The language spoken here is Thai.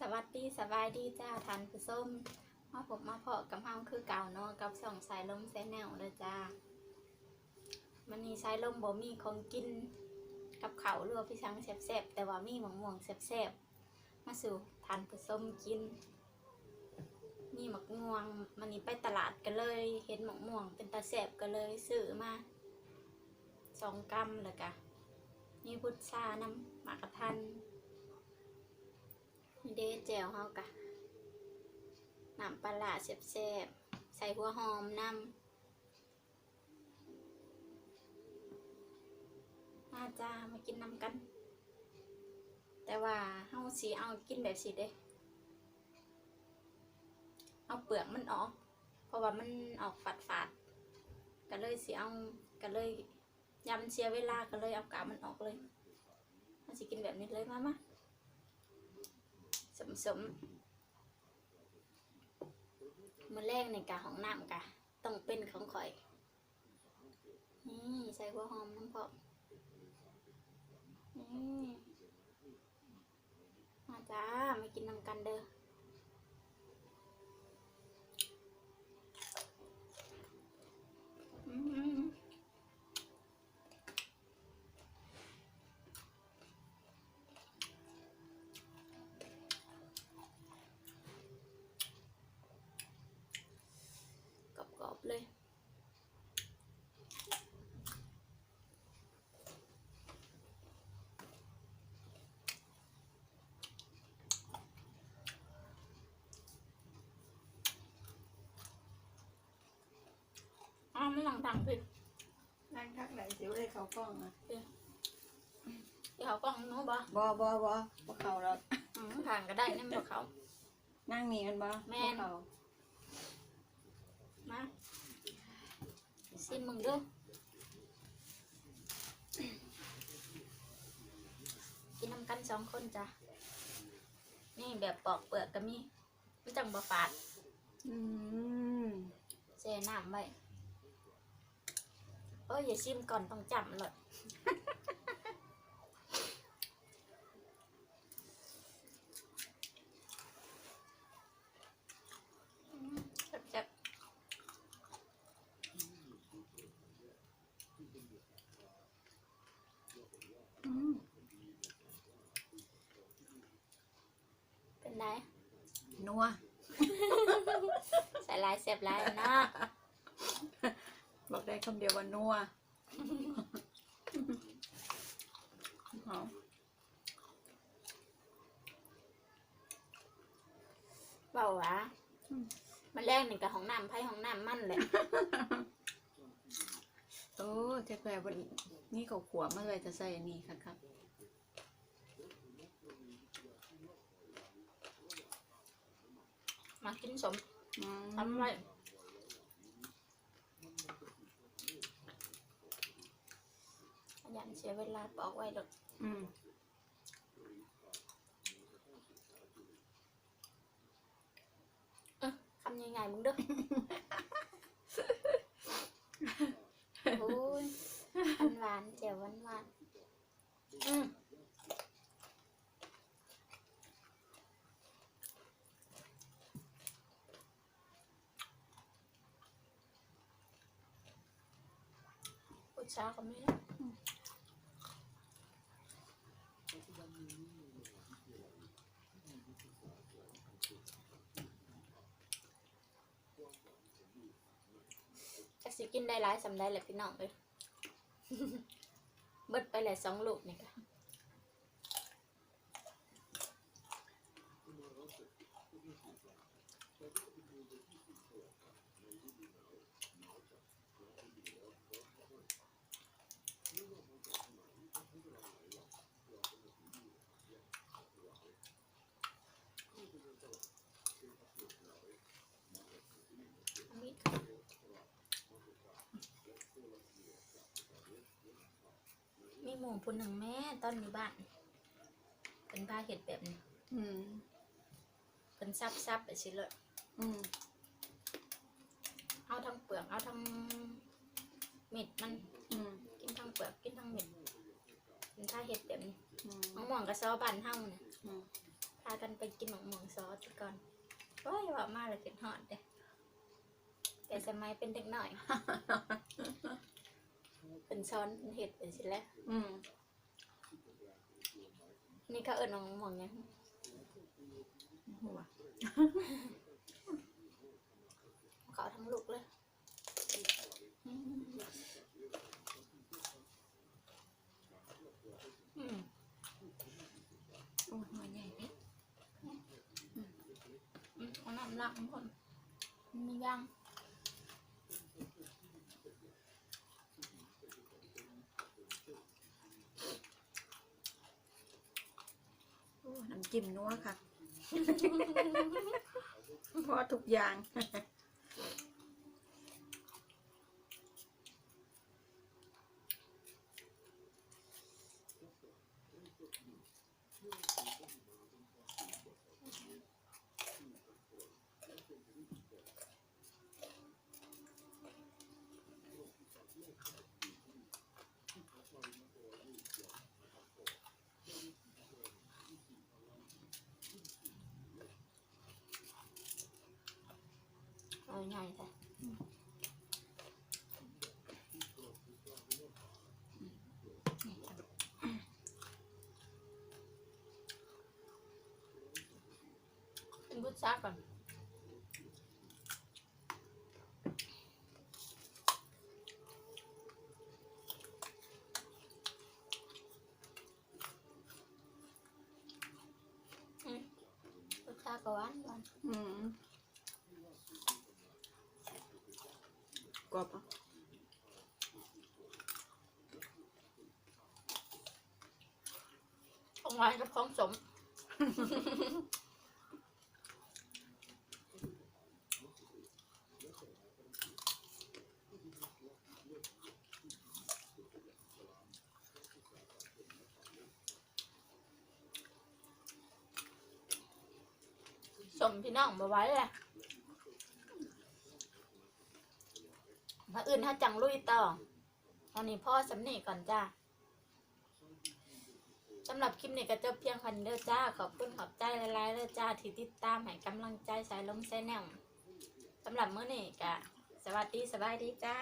สวัสดีสบายดีจ้าทันผู้ส้มมาผมมาเพาะกับเฮาคือเก่าเนาะกับช่องสายลมแซนแนลเลยจ้ามันนี้สายลมบ่มีของกินกับเขาวหรือว่าพี่ช้างแซ่บๆแต่ว่ามีหมะม่วงแซ่บๆมาสู่ทันผู้ส้มกิน มีหมะม่วงมันนี้ไปตลาดกันเลย เห็นหมะม่วงเป็นตาแซ่บก็เลยซื้อมาสองกำเลยกะมีพุทราน้ำหมากระทัน วเฮากะน้ำปลาแซ่บๆใส่หัวหอมน้ำมาจ้ามากินน้ำกัน แต่ว่าเฮาสีเอากินแบบสีเด้เอาเปลือกมันออก เพราะว่ามันออกฝาดฝาดๆก็เลยสีเอาก็เลยยามันเสียเวลาก็เลยเอากาบมันออกเลยมันสิกินแบบนี้เลยมามา สมสมมือแรกในกาของน้ำกะต้องเป็นของข่อย นี่ใส่หัวหอมน้ำพอกนี่มาจ้ามากินน้ำกันเด้อมกรอบๆเลย อ้าวไม่ หลังทางพี่นั่งทักไหนสิวได้เขากล้องอะที่เขากล้องหนู้บ่บอบอบอบ่เขาแล้วอืมทางก็ได้นี่มันบอกเขานั่งหนีมันบ่แม่นบ่เขามาซิมมึงเด้วยกินน้ำกันสองคนจ้ะ นี่แบบปอกเปลือกก็มีไม่จังบะฝาดอืมเซน้ำไว้ เอ้ยอย่าชิมก่อนต้องจำเลยอืมแซ่บๆอืมเป็นไงนัว ใส่ลายเสียบลายเนาะบอก ได้คำเดียวว่านัวหอมเบาหวะมันแรกหนึ่งกับของน้ำไพ่ของน้ำมั่นเลยโอ้เจ๊แปรวันนี่เขาขวมาเลยจะใส่อันนี้ค่ะครับมากินสมอืมทำไว้ยันเสียเวลาปอกไว้หรอกอืมคำยังไงมึงเด้อโอ้ยหวานหวานๆแจ่วหวานหวานๆอืมอุชาก็ไม่ได้ สิกินได้หลายสำได้แหละพี่น้องเลยเบิดไปแหละสองลูกนี่ค่ะ มีดมี หมูพุ่นหนึ่งแม่ตอนอยู่บ้านเป็นผ้าเห็ดแบบนี้อืมเป็นซับซับๆไปสิเลยอืมเอาทั้งเปลือกเอาทั้งเม็ดมันอืมกินทั้งเปลือกกินทั้งเม็ดเป็นผ้าเห็ดแบบนี้อืมมะม่วงกระซอบ้านเฮาเนี่ยอืมผ้ากันไปกินหมกหมองซอสก่อนว้ายว่ามาเลยกินหอดเด้แต่สมัยเป็นเด็กหน่อย เป็นช้อนเป็นเห็ดเป็นสิแล้วอืมนี่เขาเอิญหมองหมองยังหัวเขาทั้งลูกเลยอืมโอ้ยหัวใหญ่เด้อืมเอาน้ำลักมันคนมีย่าง น้ำจิ้มนัวค่ะ พอทุกอย่าง ใหญ่ใส่เป็นบุษาก่อนอืมบุษาก็หวานหวานอืม รอบอะของหวานกับของสม สมพี่น้องมาไว้แหละ มาอื่นถ้าจังลุยต่อตอนนี้พ่อสำเนีก่อนจ้าสำหรับคลิปนี้ก็จบเพียงคันเด้อจ้า ขอบคุณขอบใจหลายๆเด้อจ้า ที่ติดตามให้กำลังใจสายลมแซนแนลสำหรับเมื่อนี้ก็สวัสดีสบายดีจ้า